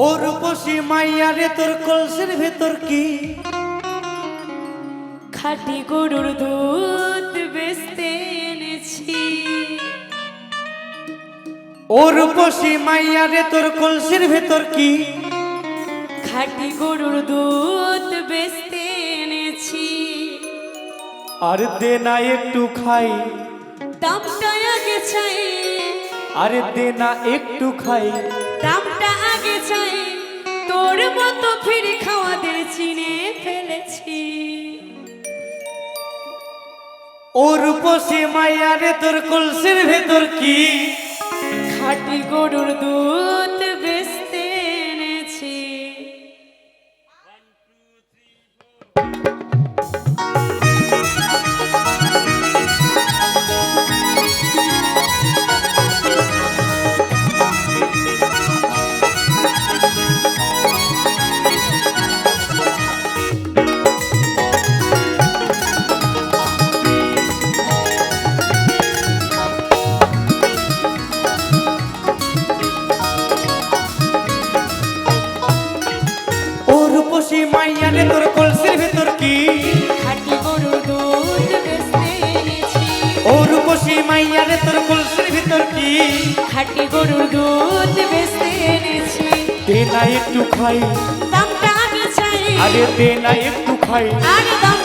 ও রূপসী মাইয়া রে তোর কলসের ভেতর কি? খাঁটি গরুর দুধ বেচতে এনেছি। ও রূপসী মাইয়া রে তোর কলসের ভেতর কি? খাঁটি গরুর দুধ বেচতে এনেছি। আর দে না একটু খাই। দামটা আগে চাই। আরে দে না একটু খাই। দামটা চাই তোর মতো ফিরে খাওয়াদের চিনে ফেলেছি। ও রূপসী মায়ারে তোর কলসের ভেতর কি? খাটি গরুর দুধ রে তোর কলসির ভেতর কি? খাঁটি গরুর দুধ এনেছি। ও রূপসী মাইয়া রে তোর কলসির ভেতর কি? খাটি গরুর দুধ বেচতে এনেছি। দে না একটু খাই। দামটা আমি চাই। আরে দে না একটু খাই। আরে দামটা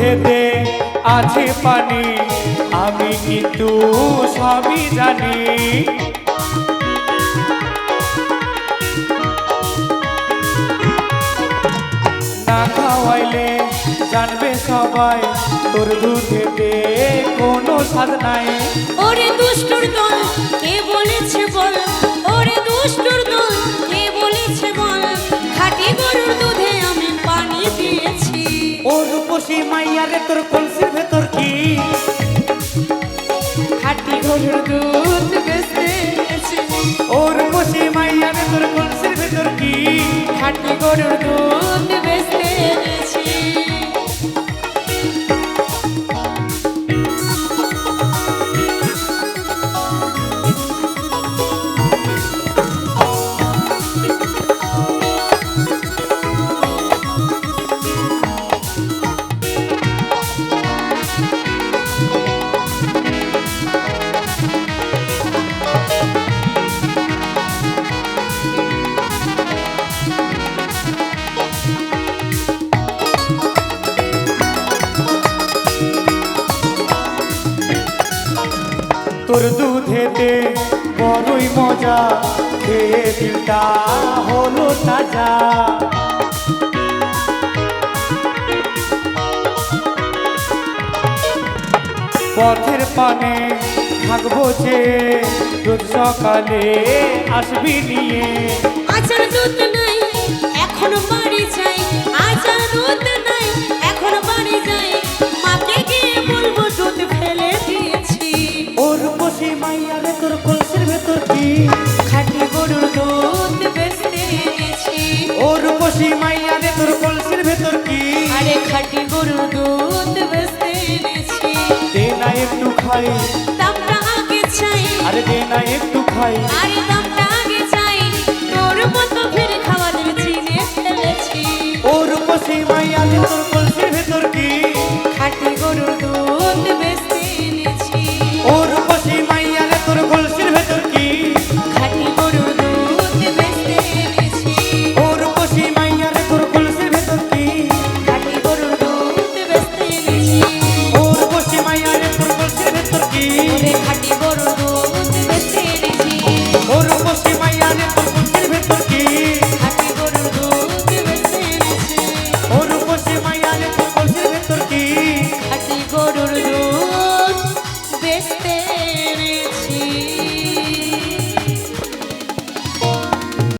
দুধেতে আছে পানি, আমি কিন্তু সবই জানি। না খাওয়াইলে জানবে সবাই, তোর দুধেতে কোনো স্বাদ নাই। ওরে দুষ্টুর দল, কে বলেছে বল? রূপসী মাইয়া রে, তোর কলসির ভেতর কি? খাটি গরুর দুধ বেচতে ওর রূপসী মাইয়া রে, তোর কলসির ভেতর কি? খাটি গরুর দুধ বেচতে তোর দুধেতে বড়ই মজা। খেয়ে দিলটা হলো তাজা। পথের পানে থাকব যে, রোজ সকালে আসবি নিয়ে। আচার দুধ নাই, এখন বাড়ি যাই ফেলেছি ওর পশে মাইয়া